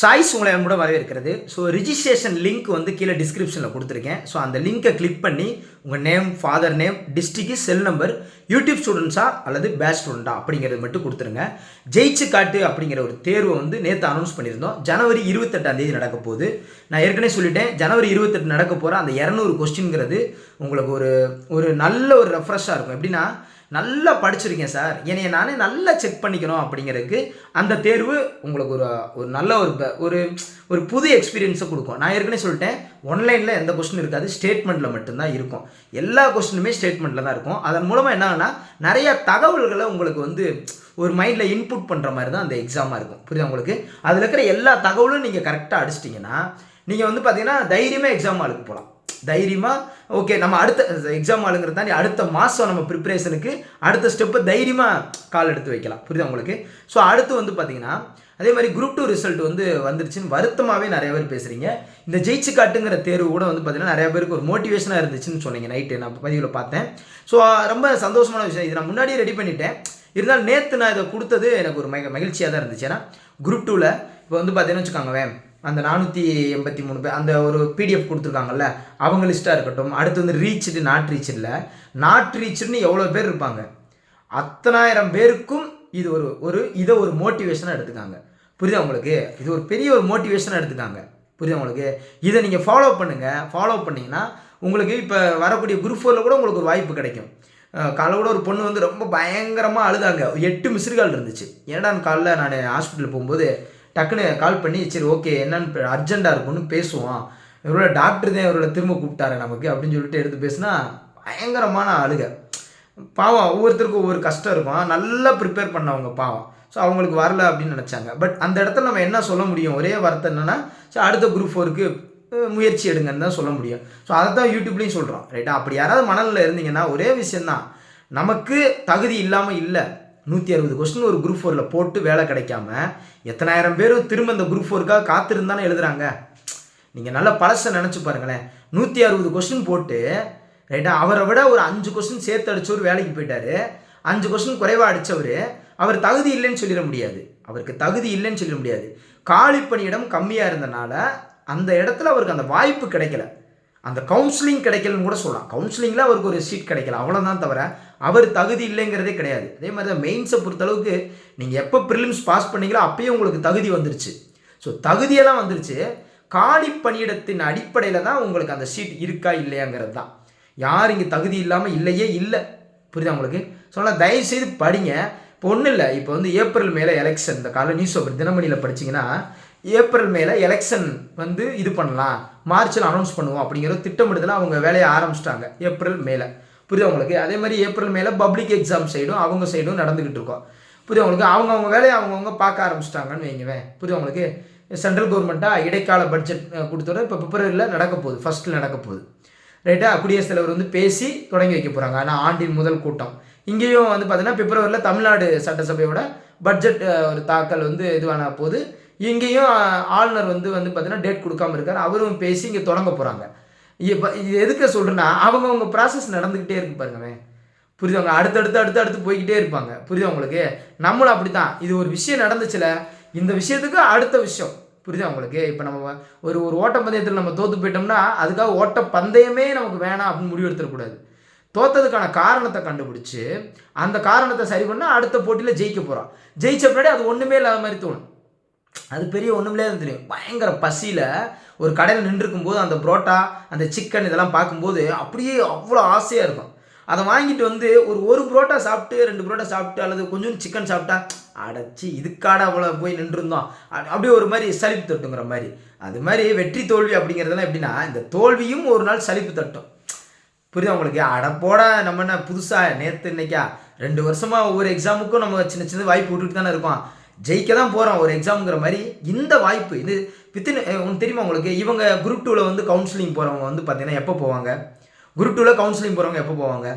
Choice உங்களை கூட வரவேற்கிறது. ஸோ ரிஜிஸ்ட்ரேஷன் லிங்க் வந்து கீழே டிஸ்கிரிப்ஷனில் கொடுத்துருக்கேன். ஸோ அந்த லிங்கை கிளிக் பண்ணி உங்கள் நேம் ஃபாதர் நேம் டிஸ்ட்ரிக்கு செல் நம்பர் யூடியூப் ஸ்டூடெண்ட்ஸா அல்லது பேட்ச் ஸ்டூடெண்ட்டா அப்படிங்கிறது மட்டும் கொடுத்துருங்க. ஜெயிச்சு காட்டு அப்படிங்கிற ஒரு தேர்வை வந்து நேற்று அனௌன்ஸ் பண்ணியிருந்தோம். ஜனவரி இருபத்தெட்டாம் தேதி நடக்க போகுது. நான் ஏற்கனவே சொல்லிட்டேன் ஜனவரி இருபத்தெட்டு நடக்க போகிற அந்த இரநூறு கொஸ்டின்ங்கிறது உங்களுக்கு ஒரு ஒரு நல்ல ஒரு ரெஃப்ரெஷ்ஷாக இருக்கும். எப்படின்னா நல்லா படிச்சிருக்கேன் சார். என்னைய நானே நல்லா செக் பண்ணிக்கணும் அப்படிங்கிறதுக்கு அந்த தேர்வு உங்களுக்கு ஒரு ஒரு நல்ல ஒரு ஒரு ஒரு புது எக்ஸ்பீரியன்ஸை கொடுக்கும். நான் ஏற்கனவே சொல்லிட்டேன் ஒன்லைனில் எந்த கொஸ்டின் இருக்காது ஸ்டேட்மெண்ட்டில் மட்டும்தான் இருக்கும். எல்லா கொஸ்டினுமே ஸ்டேட்மெண்ட்டில் தான் இருக்கும். அதன் மூலமாக என்ன நிறைய தகவல்களை உங்களுக்கு வந்து ஒரு மைண்டில் இன்புட் பண்ணுற மாதிரி தான் அந்த எக்ஸாமாக இருக்கும். புரியுதா உங்களுக்கு? அதில் இருக்கிற எல்லா தகவலும் நீங்கள் கரெக்டாக அடிச்சிட்டிங்கன்னா நீங்கள் வந்து பார்த்தீங்கன்னா தைரியமாக எக்ஸாம் ஆளுக்கு போகலாம். தைரியமாக ஓகே நம்ம அடுத்த எக்ஸாம் ஆளுங்கிறது தாண்டி அடுத்த மாதம் நம்ம ப்ரிப்பரேஷனுக்கு அடுத்த ஸ்டெப்பை தைரியமாக கால் எடுத்து வைக்கலாம். புரியுதா உங்களுக்கு? ஸோ அடுத்து வந்து பார்த்தீங்கன்னா அதே மாதிரி குரூப் டூ ரிசல்ட் வந்து வந்துருச்சுன்னு வருத்தமாகவே நிறைய பேர் பேசுகிறீங்க இந்த ஜெயிச்சு காட்டுங்கிற தேர்வு கூட வந்து பார்த்தீங்கன்னா நிறைய பேருக்கு ஒரு மோட்டிவேஷனாக இருந்துச்சுன்னு சொன்னீங்க நைட்டு நான் பதிவில் பார்த்தேன். ஸோ ரொம்ப சந்தோஷமான விஷயம். இது நான் முன்னாடியே ரெடி பண்ணிட்டேன். இருந்தாலும் நேற்று நான் இதை கொடுத்தது எனக்கு ஒரு மக மகிழ்ச்சியாக தான் இருந்துச்சு. ஏன்னா குரூப் டூவில் இப்போ வந்து பார்த்தீங்கன்னு வச்சுக்கோங்க அந்த நானூற்றி எண்பத்தி மூணு பேர் அந்த ஒரு பிடிஎஃப் கொடுத்துருக்காங்கல்ல அவங்க லிஸ்ட்டாக இருக்கட்டும். அடுத்து வந்து ரீச்சுடு நாட் ரீச்சில் நாட் ரீச்சுன்னு எவ்வளோ பேர் இருப்பாங்க? அத்தனாயிரம் பேருக்கும் இது ஒரு ஒரு இதை ஒரு மோட்டிவேஷனாக எடுத்துக்காங்க. புரியுதா உங்களுக்கு? இது ஒரு பெரிய ஒரு மோட்டிவேஷனாக எடுத்துக்காங்க. புரியுதா உங்களுக்கு? இதை நீங்கள் ஃபாலோ பண்ணுங்கள் ஃபாலோ பண்ணிங்கன்னா உங்களுக்கு இப்போ வரக்கூடிய குரூப் ஃபோரில் கூட உங்களுக்கு ஒரு வாய்ப்பு கிடைக்கும். அஹ் கூட ஒரு பொண்ணு வந்து ரொம்ப பயங்கரமாக அழுதாங்க. எட்டு மிஸ்டு கால் இருந்துச்சு. ஏன்னா காலைல நான் ஹாஸ்பிட்டல் போகும்போது டக்குன்னு கால் பண்ணி சரி ஓகே என்னன்னு அர்ஜென்ட்டாக இருக்கும்னு பேசுவோம் இவரோட டாக்டர் தான் இவரோட திரும்ப கூப்பிட்டாரு நமக்கு அப்படின்னு சொல்லிட்டு எடுத்து பேசினா பயங்கரமான அழுகை பாவம் ஒவ்வொருத்தருக்கும் ஒவ்வொரு கஷ்டம் இருக்கும். நல்லா ப்ரிப்பேர் பண்ணவங்க பாவம். ஸோ அவங்களுக்கு வரல அப்படின்னு நினச்சாங்க. பட் அந்த இடத்துல நம்ம என்ன சொல்ல முடியும்? ஒரே வார்த்தை என்னென்னா ஸோ அடுத்த குரூப் ஃபோருக்கு முயற்சி எடுங்கன்னு தான் சொல்ல முடியும். ஸோ அதை தான் யூடியூப்லேயும் சொல்கிறோம் ரைட்டா அப்படி யாராவது மணலில் இருந்தீங்கன்னா ஒரே விஷயந்தான் நமக்கு தகுதி இல்லாமல் இல்லை. நூற்றி அறுபது கொஸ்டின் ஒரு குரூப் ஃபோரில் போட்டு வேலை கிடைக்காம எத்தனாயிரம் பேர் திரும்ப இந்த குரூப் ஃபோருக்காக காத்திருந்தானே எழுதுறாங்க. நீங்கள் நல்ல பழசை நினச்சி பாருங்களேன். நூற்றி அறுபது கொஸ்டின் போட்டு ரைட்டா அவரை விட ஒரு அஞ்சு கொஸ்டின் சேர்த்து அடிச்சவர் வேலைக்கு போயிட்டாரு. அஞ்சு கொஸ்டின் குறைவாக அடித்தவர் அவர் தகுதி இல்லைன்னு சொல்லிட முடியாது. அவருக்கு தகுதி இல்லைன்னு சொல்லிட முடியாது. காலி பணியிடம் கம்மியாக இருந்தனால அந்த இடத்துல அவருக்கு அந்த வாய்ப்பு கிடைக்கல. அந்த கவுன்சிலிங் கிடைக்கலன்னு கூட சொல்லலாம். கவுன்சிலிங்கில் அவருக்கு ஒரு சீட் கிடைக்கல. அவ்வளோதான் தவிர அவர் தகுதி இல்லைங்கிறதே கிடையாது. அதே மாதிரி தான் மெயின்ஸை பொறுத்தளவுக்கு நீங்கள் எப்போ ப்ரிலிம்ஸ் பாஸ் பண்ணீங்களோ அப்போயே உங்களுக்கு தகுதி வந்துருச்சு. ஸோ தகுதியெல்லாம் வந்துருச்சு. காலி பணியிடத்தின் அடிப்படையில் தான் உங்களுக்கு அந்த சீட் இருக்கா இல்லையாங்கிறது தான். யார் இங்கே தகுதி இல்லாமல் இல்லையே இல்லை. புரியுதா உங்களுக்கு? சொன்னால் தயவுசெய்து படிங்க. இப்போ ஒன்றும் இல்லை. இப்போ வந்து ஏப்ரல் மேலே எலெக்ஷன் இந்த காலை நியூஸ் பேப்பர் தினமணியில் படிச்சீங்கன்னா ஏப்ரல் மேலே எலெக்ஷன் வந்து இது பண்ணலாம். மார்ச்சில் அனௌன்ஸ் பண்ணுவோம் அப்படிங்கிற திட்டமிடுதலாம் அவங்க வேலையை ஆரம்பிச்சிட்டாங்க. ஏப்ரல் மேலே. புரியுது உங்களுக்கு? அதே மாதிரி ஏப்ரல் மேலே பப்ளிக் எக்ஸாம் சைடும் அவங்க சைடும் நடந்துக்கிட்டு இருக்கோம். புரியுது உங்களுக்கு? அவங்க அவங்க வேலையை அவங்கவுங்க பார்க்க ஆரம்பிச்சிட்டாங்கன்னு வைங்கவேன் புரியுது உங்களுக்கு? சென்ட்ரல் கவர்மெண்ட்டாக இடைக்கால பட்ஜெட் கொடுத்தோட இப்போ பிப்ரவரியில் நடக்க போகுது. ஃபஸ்ட்டில் நடக்க போகுது. ரைட்டா குடியரசுத் தலைவர் வந்து பேசி தொடங்கி வைக்க போகிறாங்க ஆனால் ஆண்டின் முதல் கூட்டம். இங்கேயும் வந்து பார்த்தீங்கன்னா பிப்ரவரியில் தமிழ்நாடு சட்டசபையோட பட்ஜெட் ஒரு தாக்கல் வந்து இதுவான போது இங்கேயும் ஆளுநர் வந்து வந்து பார்த்தீங்கன்னா டேட் கொடுக்காம இருக்கார். அவரும் பேசி இங்கே தொடங்க போகிறாங்க இப்போ இது எதுக்கு சொல்கிறேன்னா அவங்கவுங்க ப்ராசஸ் நடந்துக்கிட்டே இருக்கு பாருங்கவே புரியுதவங்க அடுத்தடுத்து அடுத்து அடுத்து போய்கிட்டே இருப்பாங்க. புரியுதா உங்களுக்கு? நம்மளும் அப்படி தான் இது ஒரு விஷயம் நடந்துச்சுல இந்த விஷயத்துக்கு அடுத்த விஷயம். புரியுதா உங்களுக்கு? இப்போ நம்ம ஒரு ஒரு ஓட்டப்பந்தயத்தில் நம்ம தோற்று போயிட்டோம்னா அதுக்காக ஓட்ட பந்தயமே நமக்கு வேணாம் அப்படின்னு முடிவெடுத்துடக்கூடாது தோத்ததுக்கான காரணத்தை கண்டுபிடிச்சி அந்த காரணத்தை சரி பண்ணால் அடுத்த போட்டியில் ஜெயிக்க போகிறோம் ஜெயிச்ச பின்னாடி அது ஒன்றுமே இல்லாத மாதிரி தோணும். அது பெரிய ஒன்றுமில்லே தெரியும். பயங்கர பசியில் ஒரு கடையில் நின்றுருக்கும் போது அந்த புரோட்டா அந்த சிக்கன் இதெல்லாம் பார்க்கும்போது அப்படியே அவ்வளோ ஆசையாக இருக்கும். அதை வாங்கிட்டு வந்து ஒரு ஒரு புரோட்டா சாப்பிட்டு ரெண்டு புரோட்டா சாப்பிட்டு அல்லது கொஞ்சம் சிக்கன் சாப்பிட்டா அடைச்சி இதுக்காட அவ்வளோ போய் நின்றுருந்தோம் அ- அப்படியே ஒரு மாதிரி சலிப்பு தட்டுங்கிற மாதிரி. அது மாதிரி வெற்றி தோல்வி அப்படிங்கிறதெல்லாம் எப்படின்னா இந்த தோல்வியும் ஒரு நாள் சலிப்பு தட்டும். புரியுதா உங்களுக்கு? அடப்போட நம்ம என்ன புதுசாக நேற்று இன்னைக்கா ரெண்டு வருஷமாக ஒவ்வொரு எக்ஸாமுக்கும் நம்ம சின்ன சின்ன வாய்ப்பு விட்டுட்டு தானே இருக்கோம். ஜெயிக்க தான் போகிறோம் ஒரு எக்ஸாமுங்கிற மாதிரி இந்த வாய்ப்பு. இது வித்தின் உங்களுக்கு தெரியுமா உங்களுக்கு? இவங்க குரூப் டூவில் வந்து கவுன்சிலிங் போகிறவங்க வந்து பார்த்தீங்கன்னா எப்போ போவாங்க? குரூப் டூவில் கவுன்சிலிங் போகிறவங்க எப்போ போவாங்க?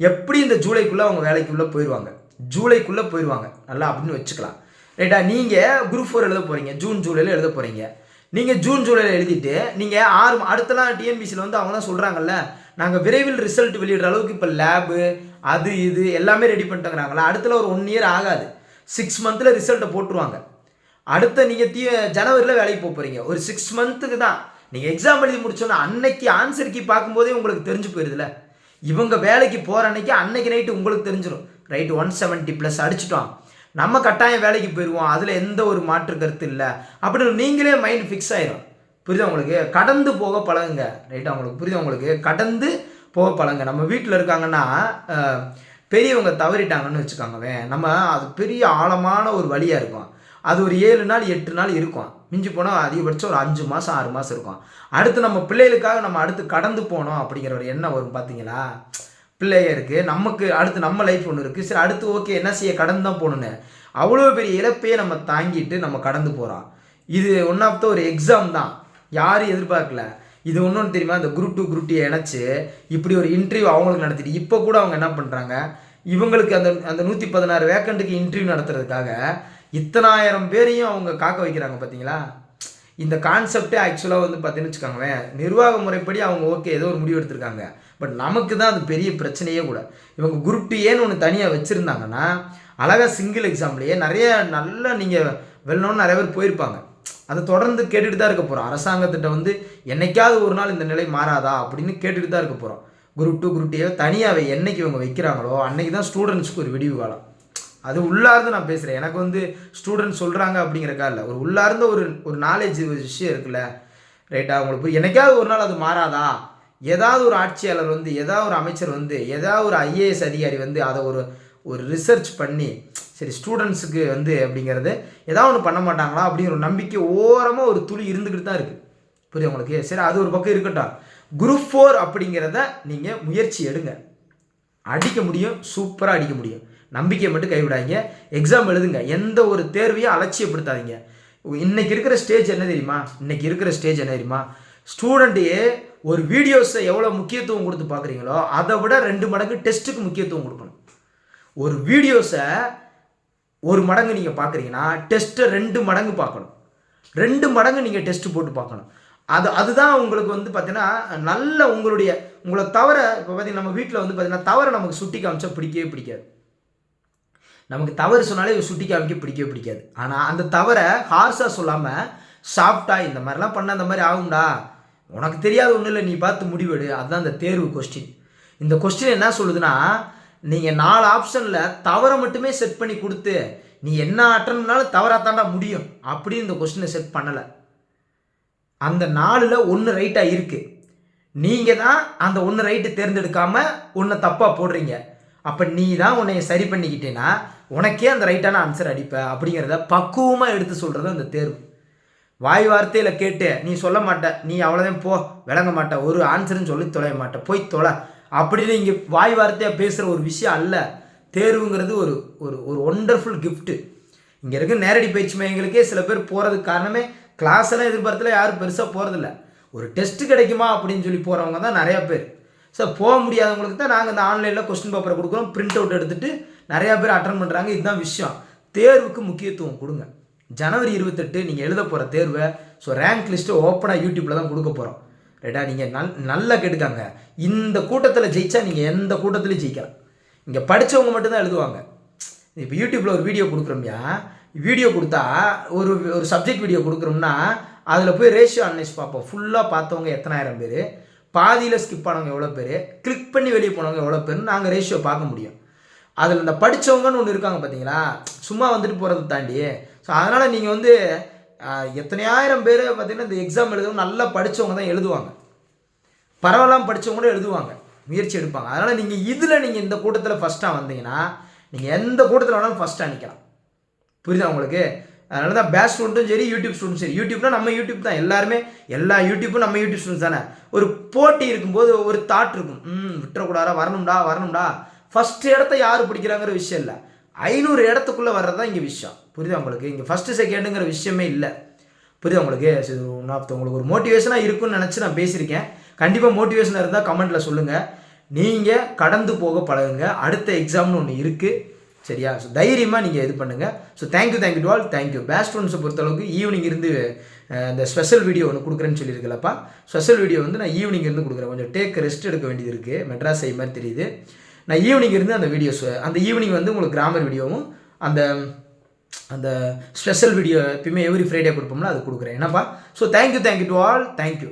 எப்படி இந்த ஜூலைக்குள்ளே அவங்க வேலைக்குள்ளே போயிடுவாங்க ஜூலைக்குள்ளே போயிடுவாங்க நல்லா அப்படின்னு வச்சுக்கலாம். ரைட்டா நீங்கள் குரூப் ஃபோர் எழுத போகிறீங்க ஜூன் ஜூலையில் எழுத போகிறீங்க நீங்கள் ஜூன் ஜூலையில் எழுதிட்டு நீங்கள் ஆறு அடுத்தலாம் டிஎன்பிசியில் வந்து அவங்க தான் சொல்கிறாங்கல்ல நாங்கள் விரைவில் ரிசல்ட் வெளியிடுற அளவுக்கு இப்போ லேபு அது இது எல்லாமே ரெடி பண்ணிட்டுங்கிறாங்களா அடுத்தல ஒரு ஒன் இயர் ஆகாது. சிக்ஸ் மந்தில் ரிசல்ட்டை போட்டுருவாங்க. அடுத்த நீங்கள் தீ ஜனவரியில் வேலைக்கு போக போகிறீங்க ஒரு சிக்ஸ் மந்த்துக்கு தான். நீங்கள் எக்ஸாம் எழுதி முடிச்சோன்னா அன்னைக்கு ஆன்சர் கீ பார்க்கும்போதே உங்களுக்கு தெரிஞ்சு போயிருதுல இவங்க வேலைக்கு போகிற அன்னைக்கு அன்னைக்கு நைட்டு உங்களுக்கு தெரிஞ்சிடும் ரைட் ஒன் செவன்ட்டி ப்ளஸ் அடிச்சிட்டோம் நம்ம கட்டாயம் வேலைக்கு போயிடுவோம் அதில் எந்த ஒரு மாற்று கருத்து இல்லை. அப்படின்னு நீங்களே மைண்ட் ஃபிக்ஸ் ஆயிரும். புரியுதா உங்களுக்கு? கடந்து போக பழகுங்க. ரைட்டா உங்களுக்கு புரியுதா உங்களுக்கு? கடந்து போக பழகுங்க. நம்ம வீட்டில் இருக்காங்கன்னா பெரியவங்க தவறிட்டாங்கன்னு வச்சுக்கோங்கவே நம்ம அது பெரிய ஆழமான ஒரு வழியாக இருக்கும். அது ஒரு ஏழு நாள் எட்டு நாள் இருக்கும். மிஞ்சி போனால் அதிகபட்சம் ஒரு அஞ்சு மாதம் ஆறு மாதம் இருக்கும். அடுத்து நம்ம பிள்ளைகளுக்காக நம்ம அடுத்து கடந்து போனோம் அப்படிங்கிற ஒரு எண்ணம் வரும் பார்த்தீங்களா பிள்ளைய இருக்குது நமக்கு அடுத்து நம்ம லைஃப் ஒன்று இருக்குது சரி அடுத்து ஓகே என்ன செய்ய? கடந்து தான் போகணுன்னு அவ்வளோ பெரிய இழப்பையே நம்ம தாங்கிட்டு நம்ம கடந்து போகிறோம் இது ஒன் ஆஃப் த ஒரு எக்ஸாம் தான். யாரும் எதிர்பார்க்கல. இது ஒன்றும் தெரியுமா? இந்த குரூப் டூ குரூப் டூ இணைச்சு இப்படி ஒரு இன்டர்வியூ அவங்களுக்கு நடத்திட்டு இப்போ கூட அவங்க என்ன பண்ணுறாங்க இவங்களுக்கு அந்த அந்த நூற்றி பதினாறு வேக்கண்ட்டுக்கு இன்டர்வியூ நடத்துறதுக்காக இத்தனாயிரம் பேரையும் அவங்க காக்க வைக்கிறாங்க பார்த்தீங்களா இந்த கான்செப்டே ஆக்சுவலாக வந்து பார்த்தீங்கன்னு வச்சுக்கோங்களேன் நிர்வாக முறைப்படி அவங்க ஓகே ஏதோ ஒரு முடிவு எடுத்திருக்காங்க. பட் நமக்கு தான் அது பெரிய பிரச்சனையே கூட. இவங்க குரூப் டூ ஏன்னு ஒன்று தனியாக வச்சுருந்தாங்கன்னா அழகாக சிங்கிள் எக்ஸாம்லேயே நிறைய நல்லா நீங்கள் வெல்லணும்னு நிறைய பேர் போயிருப்பாங்க. அதை தொடர்ந்து கேட்டுட்டு தான் இருக்க போகிறோம் அரசாங்கத்திட்ட வந்து என்னைக்காவது ஒரு நாள் இந்த நிலை மாறாதா அப்படின்னு கேட்டுட்டு தான் இருக்க போகிறோம் குரூப் டூ குரூப் டூ தனியாக என்னைக்கு இவங்க வைக்கிறாங்களோ அன்னைக்கு தான் ஸ்டூடெண்ட்ஸ்க்கு ஒரு விடிவு காலம். அது உள்ளார்ந்து நான் பேசுகிறேன் எனக்கு வந்து ஸ்டூடெண்ட் சொல்கிறாங்க அப்படிங்கிறக்கா இல்லை. ஒரு உள்ளார்ந்த ஒரு ஒரு நாலேஜ் ஒரு விஷயம் இருக்குல்ல ரைட்டா உங்களுக்கு புரியும். என்னைக்காவது ஒரு நாள் அது மாறாதா? ஏதாவது ஒரு ஆட்சியாளர் வந்து ஏதாவது ஒரு அமைச்சர் வந்து ஏதாவது ஒரு ஐஏஎஸ் அதிகாரி வந்து அதை ஒரு ஒரு ரிசர்ச் பண்ணி சரி ஸ்டூடெண்ட்ஸுக்கு வந்து அப்படிங்கிறது ஏதாவது ஒன்று பண்ண மாட்டாங்களா அப்படிங்கிற ஒரு நம்பிக்கை ஓரமாக ஒரு துளி இருந்துக்கிட்டு தான் இருக்குது புரியுது உங்களுக்கு? சரி அது ஒரு பக்கம் இருக்கட்டும். குரூப் ஃபோர் அப்படிங்கிறத நீங்கள் முயற்சி எடுங்க. அடிக்க முடியும் சூப்பராக அடிக்க முடியும். நம்பிக்கையை மட்டும் கைவிடாதீங்க. எக்ஸாம் எழுதுங்க. எந்த ஒரு தேர்வையும் அலட்சியப்படுத்தாதீங்க. இன்னைக்கு இருக்கிற ஸ்டேஜ் என்ன தெரியுமா? இன்னைக்கு இருக்கிற ஸ்டேஜ் என்ன தெரியுமா? ஸ்டூடெண்ட்டையே ஒரு வீடியோஸை எவ்வளோ முக்கியத்துவம் கொடுத்து பார்க்குறீங்களோ அதை விட ரெண்டு மடங்கு டெஸ்ட்டுக்கு முக்கியத்துவம் கொடுக்கணும். ஒரு வீடியோஸை ஒரு மடங்கு நீங்கள் பார்க்குறீங்கன்னா டெஸ்ட்டை ரெண்டு மடங்கு பார்க்கணும். ரெண்டு மடங்கு நீங்கள் டெஸ்ட் போட்டு பார்க்கணும். அது அதுதான் உங்களுக்கு வந்து பார்த்தீங்கன்னா நல்ல உங்களுடைய உங்களை தவிர இப்போ பார்த்தீங்கன்னா நம்ம வீட்டில் வந்து பார்த்தீங்கன்னா தவறை நமக்கு சுட்டி காமிச்சா பிடிக்கவே பிடிக்காது. நமக்கு தவறு சொன்னாலே இவ சுட்டி காமிக்க பிடிக்கவே பிடிக்காது. ஆனால் அந்த தவறை ஹார்ஸாக சொல்லாமல் சாப்பிட்டா இந்த மாதிரிலாம் பண்ண அந்த மாதிரி ஆகும்டா. உனக்கு தெரியாத ஒன்றும் இல்லை நீ பார்த்து முடிவெடு. அதுதான் அந்த தேர்வு கொஸ்டின் இந்த கொஸ்டின் என்ன சொல்லுதுன்னா நீங்கள் நாலு ஆப்ஷனில் தவறை மட்டுமே செட் பண்ணி கொடுத்து நீ என்ன ஆட்டணும்னாலும் பண்ணாலும் தவறாக தாண்டா முடியும். அப்படின்னு இந்த கொஸ்டினை செட் பண்ணலை. அந்த நாலில் ஒன்று ரைட்டாக இருக்குது நீங்கள் தான் அந்த ஒன்று ரைட்டு தேர்ந்தெடுக்காமல் ஒன்றை தப்பாக போடுறீங்க. அப்போ நீ தான் உன்னை சரி பண்ணிக்கிட்டேன்னா உனக்கே அந்த ரைட்டான ஆன்சர் அடிப்ப. அப்படிங்கிறத பக்குவமாக எடுத்து சொல்கிறது அந்த தேர்வு. வாய் வார்த்தையில் கேட்டு நீ சொல்ல மாட்ட நீ அவ்வளோதான் போ விளங்க மாட்ட. ஒரு ஆன்சர்னு சொல்லி தொலைய மாட்ட. போய் தொலை. அப்படின்னு இங்கே வாய் வார்த்தையாக பேசுகிற ஒரு விஷயம் அல்ல. தேர்வுங்கிறது ஒரு ஒரு ஒரு ஒண்டர்ஃபுல் கிஃப்ட்டு இங்கே இருக்க நேரடி பயிற்சி மையங்களுக்கே சில பேர் போகிறதுக்கு காரணமே கிளாஸ் எல்லாம் எதிர்பார்த்துல யாரும் பெருசாக போகிறதில்ல ஒரு டெஸ்ட் கிடைக்குமா அப்படின்னு சொல்லி போகிறவங்க தான் நிறையா பேர். ஸோ போக முடியாதவங்களுக்கு தான் நாங்கள் இந்த ஆன்லைனில் கொஸ்டின் பேப்பரை கொடுக்குறோம் பிரிண்ட் அவுட் எடுத்துகிட்டு நிறையா பேர் அட்டன் பண்ணுறாங்க இதுதான் விஷயம். தேர்வுக்கு முக்கியத்துவம் கொடுங்க. ஜனவரி இருபத்தெட்டு நீங்கள் எழுத போகிற தேர்வை ஸோ ரேங்க் லிஸ்ட்டு ஓப்பனாக யூடியூப்பில் தான் கொடுக்க போகிறோம் ரைட்டா நீங்கள் நல் நல்லா கெடுக்காங்க. இந்த கூட்டத்தில் ஜெயிச்சா நீங்கள் எந்த கூட்டத்துலையும் ஜெயிக்கலாம். இங்கே படித்தவங்க மட்டும்தான் எழுதுவாங்க. இப்போ யூடியூப்பில் ஒரு வீடியோ கொடுக்குறோம்யா. வீடியோ கொடுத்தா ஒரு ஒரு சப்ஜெக்ட் வீடியோ கொடுக்குறோம்னா அதில் போய் ரேஷியோ அனலைஸ் பார்ப்போம். ஃபுல்லாக பார்த்தவங்க எத்தனாயிரம் பேர்? பாதியில் ஸ்கிப் ஆனவங்க எவ்வளோ பேர்? கிளிக் பண்ணி வெளியே போனவங்க எவ்வளோ பேர்னு நாங்கள் ரேஷியோ பார்க்க முடியும். அதில் இந்த படித்தவங்கன்னு ஒன்று இருக்காங்க பார்த்தீங்களா சும்மா வந்துட்டு போகிறத தாண்டி. ஸோ அதனால் நீங்கள் வந்து எத்தனையாயிரம் பேர் பார்த்திங்கன்னா இந்த எக்ஸாம் எழுதவும் நல்லா படித்தவங்க தான் எழுதுவாங்க. பரவலாம் படித்தவங்க கூட எழுதுவாங்க. முயற்சி எடுப்பாங்க. அதனால் நீங்கள் இதில் நீங்கள் இந்த கூட்டத்தில் ஃபஸ்ட்டாக வந்தீங்கன்னா நீங்கள் எந்த கூட்டத்தில் வேணாலும் ஃபஸ்ட்டாக நிற்கலாம் புரியுதா உங்களுக்கு? அதனால தான் பேஸ்ட் ஸ்டூடெண்ட்டும் சரி யூடியூப் ஸ்டூடெண்ட் சரி. யூடியூப்னா நம்ம யூடியூப் தான். எல்லாருமே எல்லா யூடியூப்பும் நம்ம யூடியூப் ஸ்டூடெண்ட்ஸ் தானே. ஒரு போட்டி இருக்கும்போது ஒரு தாட் இருக்கும். ம் விட்டுறக்கூடாதா? வரணும்டா வரணும்டா. ஃபர்ஸ்ட் இடத்த யார் பிடிக்கிறாங்கிற விஷயம் இல்லை. ஐநூறு இடத்துக்குள்ளே வர்றது தான் இங்கே விஷயம். புரியுதா உங்களுக்கு? இங்கே ஃபஸ்ட்டு செகண்டுங்கிற விஷயமே இல்லை. புரியுதா உங்களுக்கு? சரி உங்களுக்கு ஒரு மோட்டிவேஷனாக இருக்கும்னு நினச்சி நான் பேசியிருக்கேன். கண்டிப்பாக மோட்டிவேஷனாக இருந்தால் கமெண்ட்டில் சொல்லுங்கள் நீங்கள் கடந்து போக பழகுங்க. அடுத்த எக்ஸாம்னு ஒன்று இருக்குது சரியா? ஸோ தைரியமாக நீங்கள் இது பண்ணுங்கள் so thank you thank you to all thank you paste ஸ்டூடெண்ட்ஸை பொறுத்தளவுக்கு ஈவினிங் இருந்து இந்த ஸ்பெஷல் வீடியோ ஒன்று கொடுக்குறேன்னு சொல்லியிருக்கலப்பா. ஸ்பெஷல் வீடியோ வந்து நான் ஈவினிங் இருந்து கொடுக்குறேன். கொஞ்சம் டேக் ரெஸ்ட் எடுக்க வேண்டியது இருக்குது மெட்ராஸ் ஐ மாதிரி தெரியுது. நான் ஈவினிங் இருந்து அந்த வீடியோஸ் அந்த ஈவினிங் வந்து உங்களுக்கு கிராமர் வீடியோவும் அந்த அந்த ஸ்பெஷல் வீடியோ எப்பயுமே எவ்ரி ஃப்ரைடே கொடுப்போம்ல அது கொடுக்குறேன். என்னப்பா? So thank you thank you to all thank you